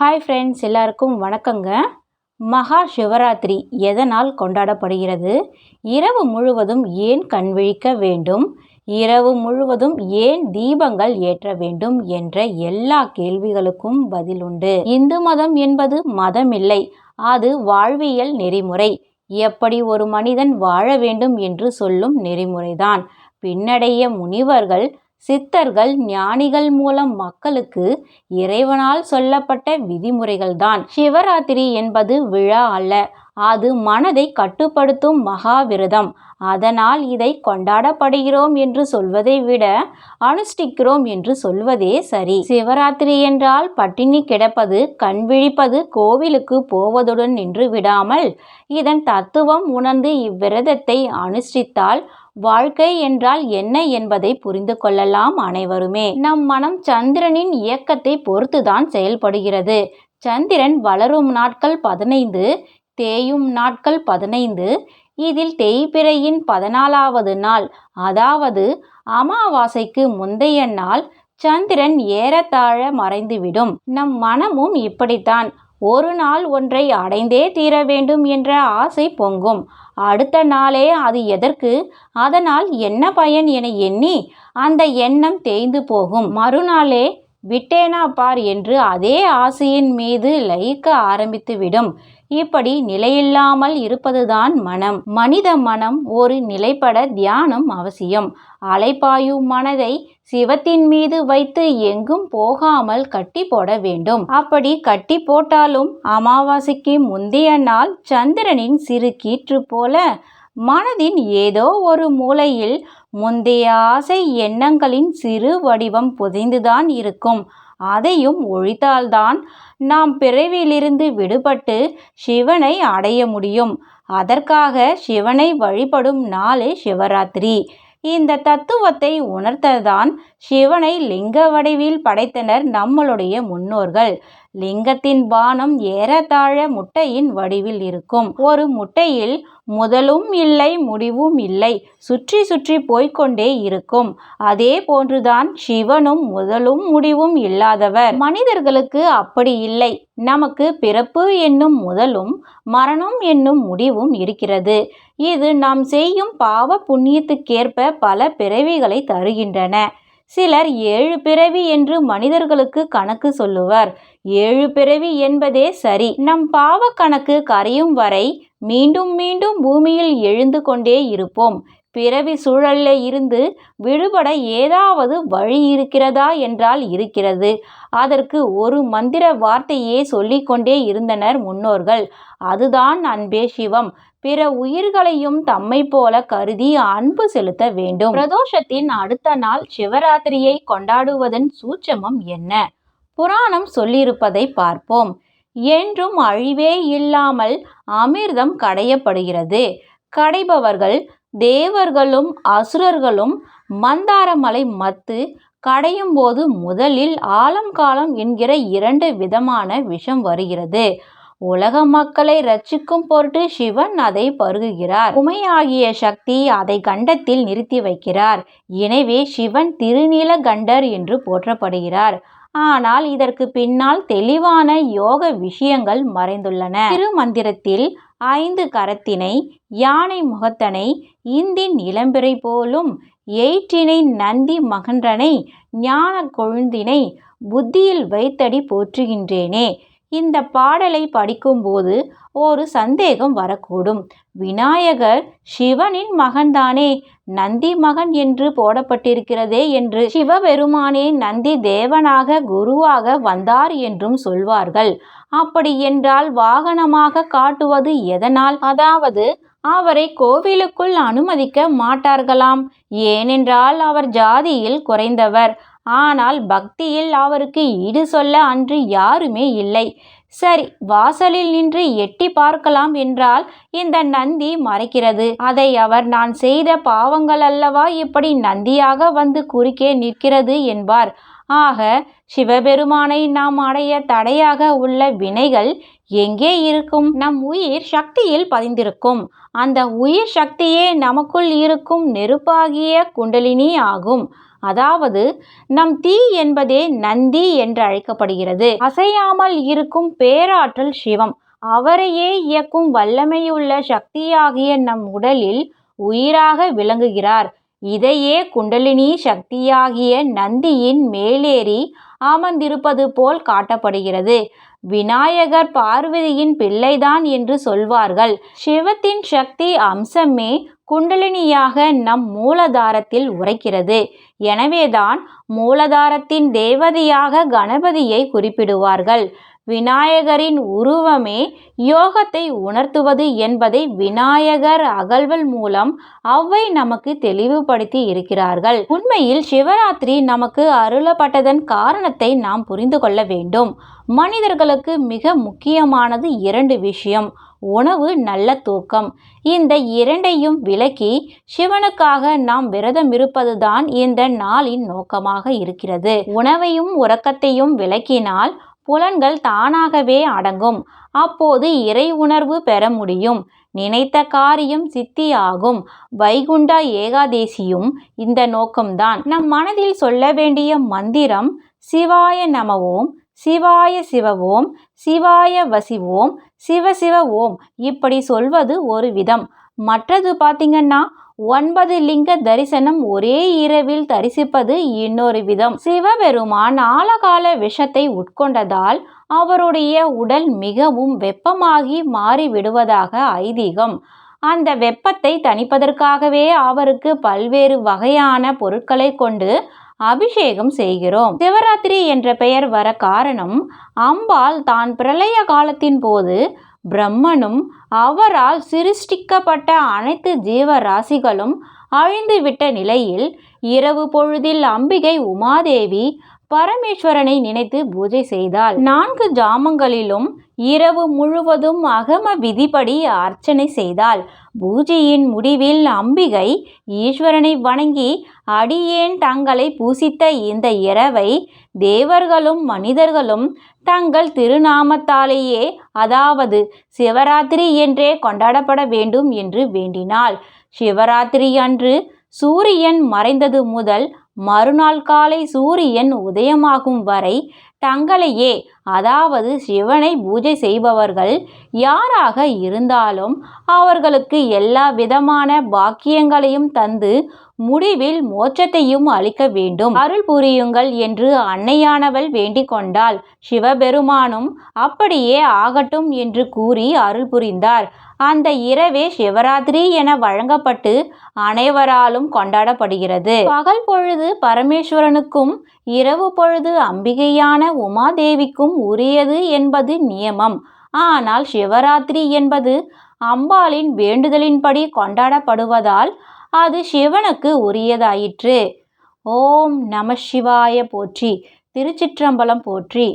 Hi friends எல்லாருக்கும் வணக்கங்க. மகா சிவராத்திரி எதனால் கொண்டாடப்படுகிறது? இரவு முழுவதும் ஏன் கண்விழிக்க வேண்டும்? இரவு முழுவதும் ஏன் தீபங்கள் ஏற்ற வேண்டும் என்ற எல்லா கேள்விகளுக்கும் பதில் உண்டு. இந்து மதம் என்பது மதமில்லை. அது வாழ்வியல் நெறிமுறை. எப்படி ஒரு மனிதன் வாழ வேண்டும் என்று சொல்லும் நெறிமுறைதான். பின்னடைய முனிவர்கள் சித்தர்கள் ஞானிகள் மூலம் மக்களுக்கு இறைவனால் சொல்லப்பட்ட விதிமுறைகள்தான். சிவராத்திரி என்பது விழா அல்ல. அது மனதை கட்டுப்படுத்தும் மகாவிரதம். அதனால் இதை கொண்டாடப்படுகிறோம் என்று சொல்வதை விட அனுஷ்டிக்கிறோம் என்று சொல்வதே சரி. சிவராத்திரி என்றால் பட்டினி கிடப்பது கண் விழிப்பது கோவிலுக்கு போவதுடன் நின்று விடாமல் இதன் தத்துவம் உணர்ந்து இவ்விரதத்தை அனுஷ்டித்தால் வாழ்க்கை என்றால் என்ன என்பதை புரிந்து கொள்ளலாம் அனைவருமே. நம் மனம் சந்திரனின் இயக்கத்தை பொறுத்துதான் செயல்படுகிறது. சந்திரன் வளரும் நாட்கள் பதினைந்து தேயும் நாட்கள் பதினைந்து இதில் தேய்பிறையின் பதினாலாவது நாள் அதாவது அமாவாசைக்கு முந்தைய நாள் சந்திரன் ஏறத்தாழ மறைந்துவிடும். நம் மனமும் இப்படித்தான். ஒரு நாள் ஒன்றை அடைந்தே தீர வேண்டும் என்ற ஆசை பொங்கும். அடுத்த நாளே அது எதற்கு? அதனால் என்ன பயன் என எண்ணி அந்த எண்ணம் தேய்ந்து போகும். மறுநாளே விட்டேனா பார் என்று அதே ஆசையின் மீது லயிக்க ஆரம்பித்துவிடும். இப்படி நிலையில்லாமல் இருப்பதுதான் மனம். மனித மனம் ஒரு நிலைப்பட தியானம் அவசியம். அலைப்பாயும் மனதை சிவத்தின் மீது வைத்து எங்கும் போகாமல் கட்டி போட வேண்டும். அப்படி கட்டி போட்டாலும் அமாவாசைக்கு முந்தைய நாள் சந்திரனின் சிறு கீற்று போல மனதின் ஏதோ ஒரு மூலையில் முந்தைய ஆசை எண்ணங்களின் சிறு வடிவம் புதைந்துதான் இருக்கும். அதையும் ஒழித்தால்தான் நாம் பிறவியிலிருந்து விடுபட்டு சிவனை அடைய முடியும். அதற்காக சிவனை வழிபடும் நாளே சிவராத்திரி. இந்த தத்துவத்தை உணர்த்ததான் சிவனை லிங்க வடிவில் படைத்தனர் நம்மளுடைய முன்னோர்கள். லிங்கத்தின் பானம் ஏறத்தாழ முட்டையின் வடிவில் இருக்கும். ஒரு முட்டையில் முதலும் இல்லை முடிவும் இல்லை. சுற்றி சுற்றி போய்கொண்டே இருக்கும். அதே போன்றுதான் சிவனும் முதலும் முடிவும் இல்லாதவர். மனிதர்களுக்கு அப்படி இல்லை. நமக்கு பிறப்பு என்னும் முதலும் மரணம் என்னும் முடிவும் இருக்கிறது. இது நாம் செய்யும் பாவ புண்ணியத்துக்கேற்ப பல பிறவிகளை தருகின்றன. சிலர் ஏழு பிறவி என்று மனிதர்களுக்கு கணக்கு சொல்லுவர். ஏழு பிறவி என்பதே சரி. நம் பாவ கணக்கு கரையும் வரை மீண்டும் மீண்டும் பூமியில் எழுந்து கொண்டே இருப்போம். பிறவி சூழலில் இருந்து விடுபட ஏதாவது வழி இருக்கிறதா என்றால் இருக்கிறது. அதற்கு ஒரு மந்திர வார்த்தையே சொல்லிக்கொண்டே இருந்தனர் முன்னோர்கள். அதுதான் அன்பே சிவம். பிற உயிர்களையும் தம்மை போல கருதி அன்பு செலுத்த வேண்டும். பிரதோஷத்தின் அடுத்த நாள் சிவராத்திரியை கொண்டாடுவதன் சூட்சமம் என்ன? புராணம் சொல்லியிருப்பதை பார்ப்போம். என்றும் அழிவே இல்லாமல் அமிர்தம் கடையப்படுகிறது. கடைபவர்கள் தேவர்களும் அசுரர்களும் மந்தாரமலை மத்து கடையும் போது முதலில் ஆலம் காலம் என்கிற இரண்டு விதமான விஷம் வருகிறது. உலக மக்களை ரட்சிக்கும் பொருட்டு சிவன் அதை பருகுகிறார். உமையாகிய சக்தி அதை கண்டத்தில் நிறுத்தி வைக்கிறார். எனவே சிவன் திருநீலகண்டர் என்று போற்றப்படுகிறார். ஆனால் இதற்கு பின்னால் தெளிவான யோக விஷயங்கள் மறைந்துள்ளன. திருமந்திரத்தில் ஐந்து கரத்தினை யானை முகத்தனை இந்தின் இளம்பிறை போலும் எயிற்றினை நந்தி மகன்றனை ஞான கொழுந்தினை புத்தியில் வைத்தடி போற்றுகின்றேனே. இந்த பாடலை படிக்கும்போது ஒரு சந்தேகம் வரக்கூடும். விநாயகர் சிவனின் மகன்தானே நந்தி மகன் என்று போடப்பட்டிருக்கிறதே என்று சிவபெருமானே நந்தி தேவனாக குருவாக வந்தார் என்றும் சொல்வார்கள். அப்படி என்றால் வாகனமாக காட்டுவது எதனால்? அதாவது அவரை கோவிலுக்குள் அனுமதிக்க மாட்டார்களாம். ஏனென்றால் அவர் ஜாதியில் குறைந்தவர். ஆனால் பக்தியில் அவருக்கு ஈடு சொல்ல அன்று யாருமே இல்லை. சரி வாசலில் நின்று எட்டி பார்க்கலாம் என்றால் இந்த நந்தி மறைக்கிறது. அதை அவர் நான் செய்த பாவங்கள் அல்லவா இப்படி நந்தியாக வந்து குறுக்கே நிற்கிறது என்பார். ஆக சிவபெருமானை நாம் அடைய தடையாக உள்ள வினைகள் எங்கே இருக்கும்? நம் உயிர் சக்தியில் பதிந்திருக்கும். அந்த உயிர் சக்தியே நமக்குள் இருக்கும் நெருப்பாகிய குண்டலினி ஆகும். அதாவது நம் தீ என்பதே நந்தி என்று அழைக்கப்படுகிறது. அசையாமல் இருக்கும் பேராற்றல் சிவம். அவரையே இயக்கும் வல்லமையுள்ள சக்தியாகிய நம் உடலில் உயிராக விளங்குகிறார். இதையே குண்டலினி சக்தியாகிய நந்தியின் மேலேறி அமர்ந்திருப்பது போல் காட்டப்படுகிறது. விநாயகர் பார்வதியின் பிள்ளைதான் என்று சொல்வார்கள். சிவத்தின் சக்தி அம்சமே குண்டலினியாக நம் மூலதாரத்தில் உரைக்கிறது. எனவேதான் மூலதாரத்தின் தேவதையாக கணபதியை குறிப்பிடுவார்கள். விநாயகரின் உருவமே யோகத்தை உணர்த்துவது என்பதை விநாயகர் அகழ்வல் மூலம் அவ்வை நமக்கு தெளிவுபடுத்தி இருக்கிறார்கள். உண்மையில் சிவராத்திரி நமக்கு அருளப்பட்டதன் காரணத்தை நாம் புரிந்து கொள்ள வேண்டும். மனிதர்களுக்கு மிக முக்கியமானது இரண்டு விஷயம். உணவு நல்ல தூக்கம். இந்த இரண்டையும் விலக்கி சிவனுக்காக நாம் விரதம் இருப்பதுதான் இந்த நாளின் நோக்கமாக இருக்கிறது. உணவையும் உறக்கத்தையும் விலக்கினால் புலன்கள் தானாகவே அடங்கும். அப்போது இறை உணர்வு பெற முடியும். நினைத்த காரியம் சித்தியாகும். வைகுண்ட ஏகாதேசியும் இந்த நோக்கம்தான். நம் மனதில் சொல்ல வேண்டிய மந்திரம் சிவாய நமவோம் சிவாய சிவவோம் சிவாய வசிவோம் சிவ சிவ ஓம் இப்படி சொல்வது ஒரு விதம். மற்றது பார்த்தீங்கன்னா ஒன்பது லிங்க தரிசனம் ஒரே இரவில் தரிசிப்பது இன்னொரு விதம். சிவபெருமான் ஆழகால விஷத்தை உட்கொண்டதால் அவருடைய உடல் மிகவும் வெப்பமாகி மாறிவிடுவதாக ஐதீகம். அந்த வெப்பத்தை தணிப்பதற்காகவே அவருக்கு பல்வேறு வகையான பொருட்களை கொண்டு அபிஷேகம் செய்கிறோம். சிவராத்திரி என்ற பெயர் வர காரணம் அம்பாள் தான் பிரளய காலத்தின் போது பிரம்மனும் அவரால் சிருஷ்டிக்கப்பட்ட அனைத்து ஜீவராசிகளும் அழிந்துவிட்ட நிலையில் இரவு பொழுதில் அம்பிகை உமாதேவி பரமேஸ்வரனை நினைத்து பூஜை செய்தாள். நான்கு ஜாமங்களிலும் இரவு முழுவதும் அகம விதிப்படி அர்ச்சனை செய்தாள். பூஜையின் முடிவில் அம்பிகை ஈஸ்வரனை வணங்கி அடியேன் தங்களை பூசித்த இந்த இரவை தேவர்களும் மனிதர்களும் தங்கள் திருநாமத்தாலேயே அதாவது சிவராத்திரி என்றே கொண்டாடப்பட வேண்டும் என்று வேண்டினாள். சிவராத்திரி அன்று சூரியன் மறைந்தது முதல் மறுநாள் காலை சூரியன் உதயமாகும் வரை தங்களையே அதாவது சிவனை பூஜை செய்பவர்கள் யாராக இருந்தாலும் அவர்களுக்கு எல்லா விதமான பாக்கியங்களையும் தந்து முடிவில் மோட்சத்தையும் அளிக்க வேண்டும். அருள் புரியுங்கள் என்று அன்னையானவள் வேண்டிக் கொண்டாள். சிவபெருமானும் அப்படியே ஆகட்டும் என்று கூறி அருள் புரிந்தார். அந்த இரவே சிவராத்திரி என வழங்கப்பட்டு அனைவராலும் கொண்டாடப்படுகிறது. பகல் பொழுது பரமேஸ்வரனுக்கும் இரவு பொழுது அம்பிகையான உமாதேவிக்கும் உரியது என்பது நியமம். ஆனால் சிவராத்திரி என்பது அம்பாளின் வேண்டுதலின்படி கொண்டாடப்படுவதால் அது சிவனுக்கு உரியதாயிற்று. ஓம் நம சிவாய போற்றி திருச்சிற்றம்பலம் போற்றி.